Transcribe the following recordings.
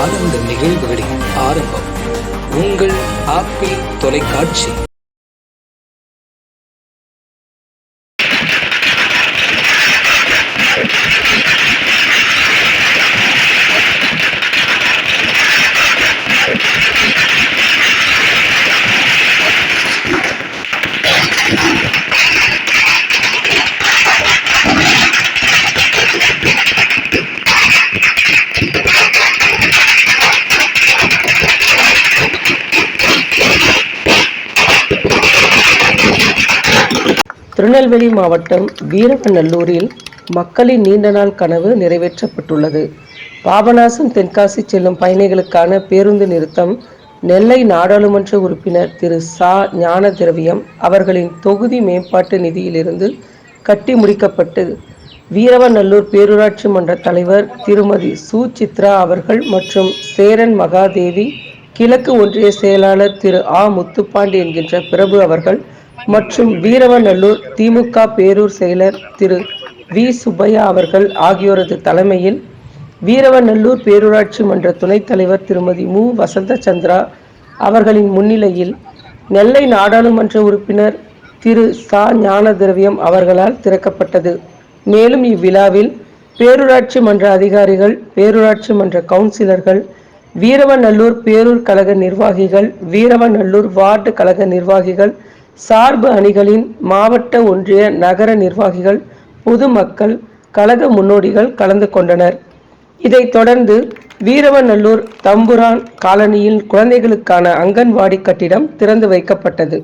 ஆனந்த நிகழ்வுகளின் ஆரம்பம். உங்கள் ஆப்பிள் தொலைக்காட்சி. திருநெல்வேலி மாவட்டம் வீரவநல்லூரில் மக்களின் நீண்ட நாள் கனவு நிறைவேற்றப்பட்டுள்ளது. பாபநாசம் தென்காசி செல்லும் பயணிகளுக்கான பேருந்து நிறுத்தம் நெல்லை நாடாளுமன்ற உறுப்பினர் திரு. சா. ஞான திரவியம் அவர்களின் தொகுதி மேம்பாட்டு நிதியிலிருந்து கட்டி முடிக்கப்பட்டு வீரவநல்லூர் பேரூராட்சி மன்ற தலைவர் திருமதி சு சித்ரா அவர்கள் மற்றும் சேரன் மகாதேவி கிழக்கு ஒன்றிய செயலாளர் திரு. ஆ. முத்துப்பாண்டி என்கின்ற பிரபு அவர்கள் மற்றும் வீரவநல்லூர் திமுக பேரூர் செயலர் திரு வி. சுப்பையா அவர்கள் ஆகியோரது தலைமையில் வீரவநல்லூர் பேரூராட்சி மன்ற துணைத் தலைவர் திருமதி மு. வசந்த சந்திரா அவர்களின் முன்னிலையில் நெல்லை நாடாளுமன்ற உறுப்பினர் திரு. சா. ஞான திரவியம் அவர்களால் திறக்கப்பட்டது. மேலும் இவ்விழாவில் பேரூராட்சி மன்ற அதிகாரிகள் பேரூராட்சி மன்ற கவுன்சிலர்கள் வீரவநல்லூர் பேரூர் கழக நிர்வாகிகள் வீரவநல்லூர் வார்டு கழக நிர்வாகிகள் சார்பு அணிகளின் மாவட்ட ஒன்றிய நகர நிர்வாகிகள் பொதுமக்கள் கழக முன்னோடிகள் கலந்து கொண்டனர். இதைத் தொடர்ந்து வீரவநல்லூர் தம்புரான் காலனியில் குழந்தைகளுக்கான அங்கன்வாடி கட்டிடம் திறந்து வைக்கப்பட்டது.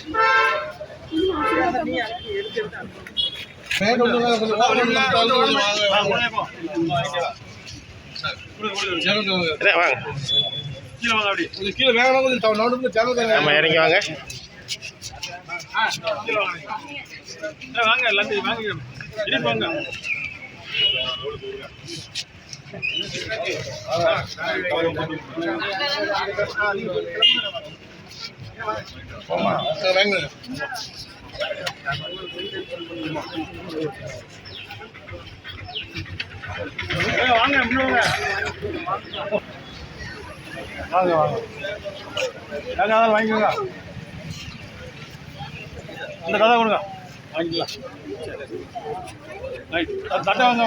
கீழே நம்ம இறங்கி வாங்க. வாங்க. எல்லாத்தையும் வாங்க இடிப்பு வாங்க வாங்க வாங்க வாங்க அதான் வாங்கிக்கோங்க அந்த கதை கொடுங்க வாங்கிக்கலாம் ரைட் தட்டை வாங்க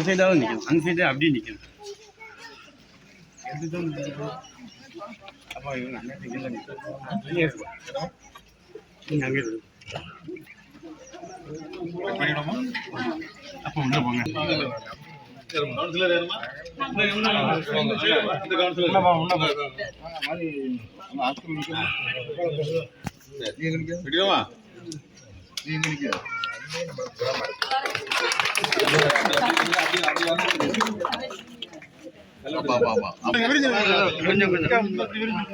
ஒரு சைடாவது நிற்கணும் அந்த சைடு அப்படியே நிற்கணும் எடுத்துதான். அப்பா இவங்க நீங்க அங்கே அப்போ உள்ள போங்க. கவுன்சிலர் ஏறுமா இந்த கவுன்சிலர் விடுமா கொஞ்சம் கொஞ்சம் இது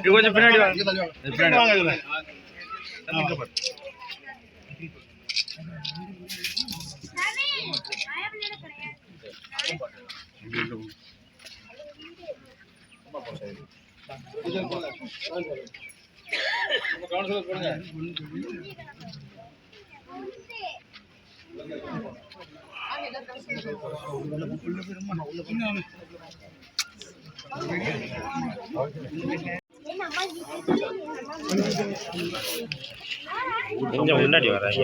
கொஞ்சம் பின்னாடி வாங்க. பின்னாடி வாங்க. இதுல. கொஞ்சம் முன்னாடி வராங்க.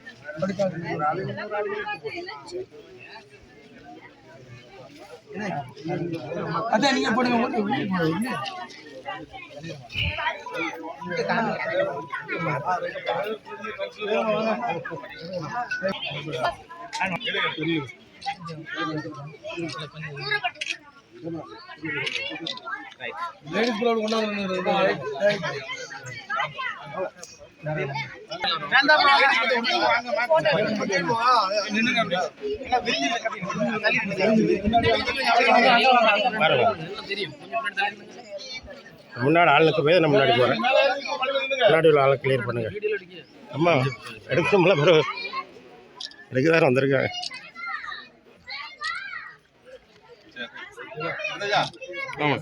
அதான் நீங்க போடுங்க லேடிஸ் பிள்ளை கொண்டாந்து முன்னாடி ஆளுக்கு போய் நான் முன்னாடி போகிறேன் முன்னாடி உள்ள ஆளை கிளியர் பண்ணுங்க. அம்மா எடுக்கணும்ல பிறகு எடுக்க தான் ஆமாம்